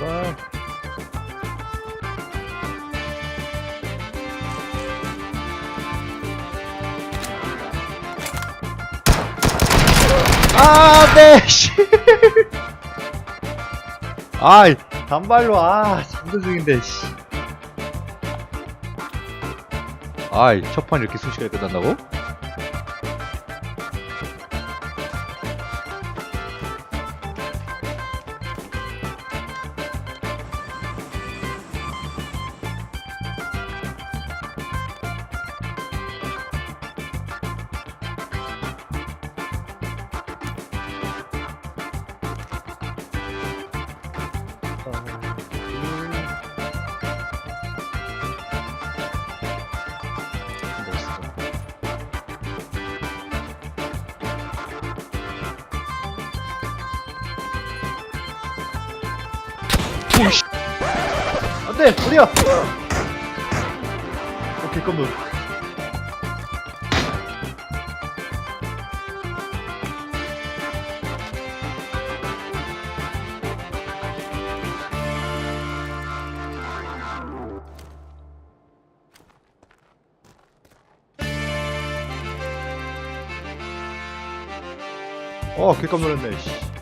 아. 아, 네, 씨. 아이, 단발로, 아, 잠도 중인데, 씨. 아이, 첫 판 이렇게 순식간에 끝난다고? 안돼 어디야 오케이 깜놀 어, 개깜 놀랐네, 씨.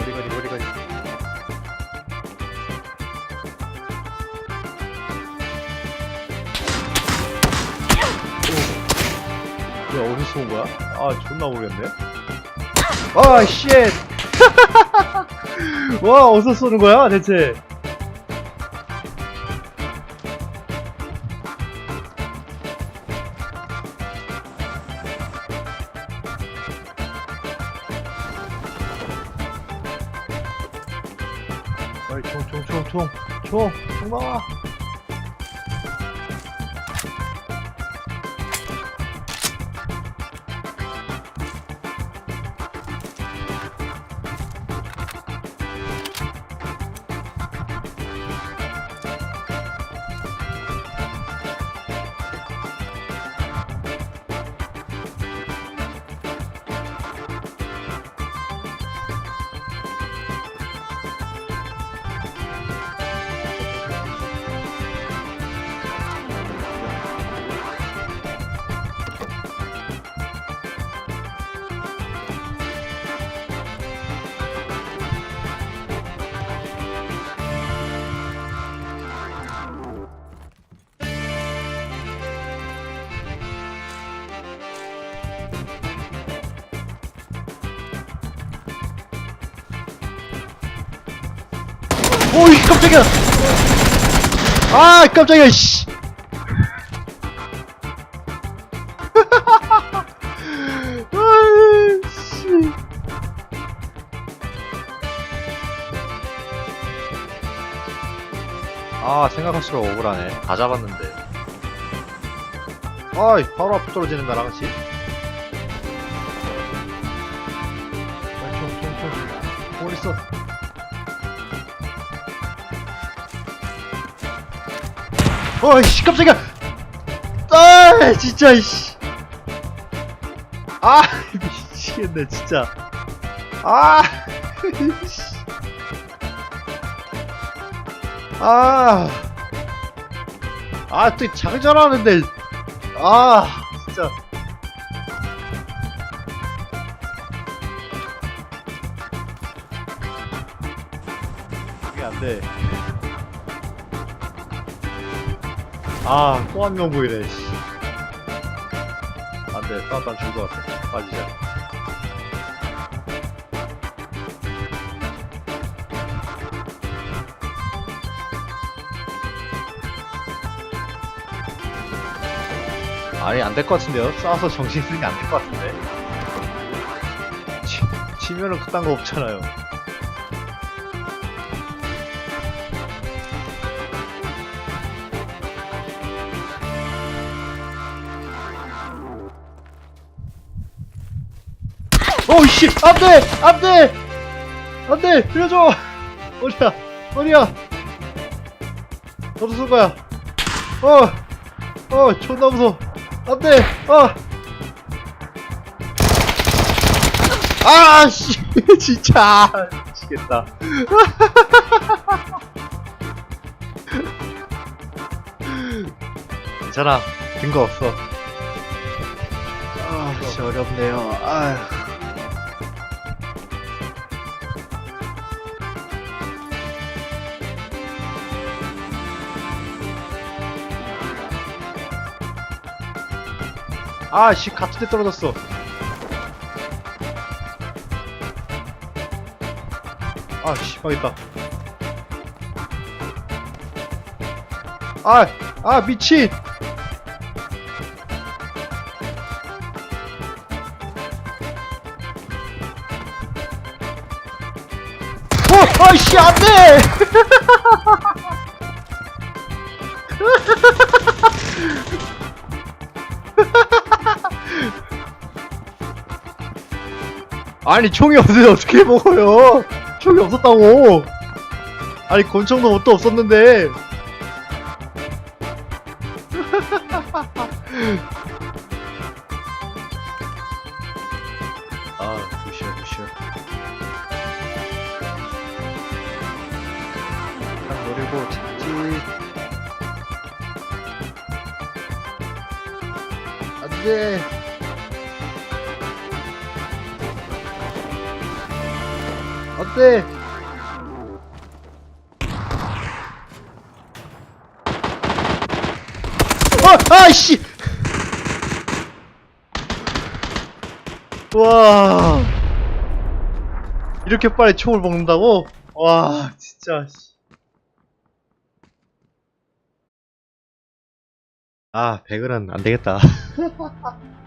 어디 가니, 어디 가니. 오. 야, 어디서 온 거야? 아, 존나 모르겠네. 아, 쉣! 와, 어디서 쏘는 거야, 대체? 총, 총, 총, 총, 총, 총 나와. 오이 깜짝이야. 아 깜짝이야 씨. 아이씨. 아 생각할수록 억울하네. 다 잡았는데. 아이 바로 앞에 떨어지는 나랑 같이. 총 총총. 뭘 있어 어이씨 깜짝이야 아 진짜 이씨 아 미치겠네 진짜 아 이씨. 아, 아, 또 장전하는데, 아, 진짜. 이게 안 돼. 아, 또 한 명 보이네, 씨. 안 돼, 딴딴 줄것 같아. 빠지자. 아니, 안 될 것 같은데요? 싸워서 정신 쓰는 게 안 될 것 같은데. 치, 치면은 그딴 거 없잖아요. 오씨. 안돼! 안돼! 안돼! 빌려줘! 어디야? 어디야? 어디서 쏜 거야. 어어 존나 무서워. 안돼! 어! 아씨. 진짜. 미치겠다. 괜찮아. 근거 없어. 아 진짜 어렵네요. 아휴 아씨 같은 데 떨어졌어. 아씨 망했다. 아, 아 미친! 어, 아이씨 안돼 아니 총이 없는데 어떻게 먹어요? 총이 없었다고. 아니 권총도 뭣도 없었는데. 아 무시해. 딱 노리고 찾지. 안돼. 어때? 어, 아이씨! 와. 이렇게 빨리 총을 먹는다고? 와, 진짜. 씨. 아, 백은 안 되겠다.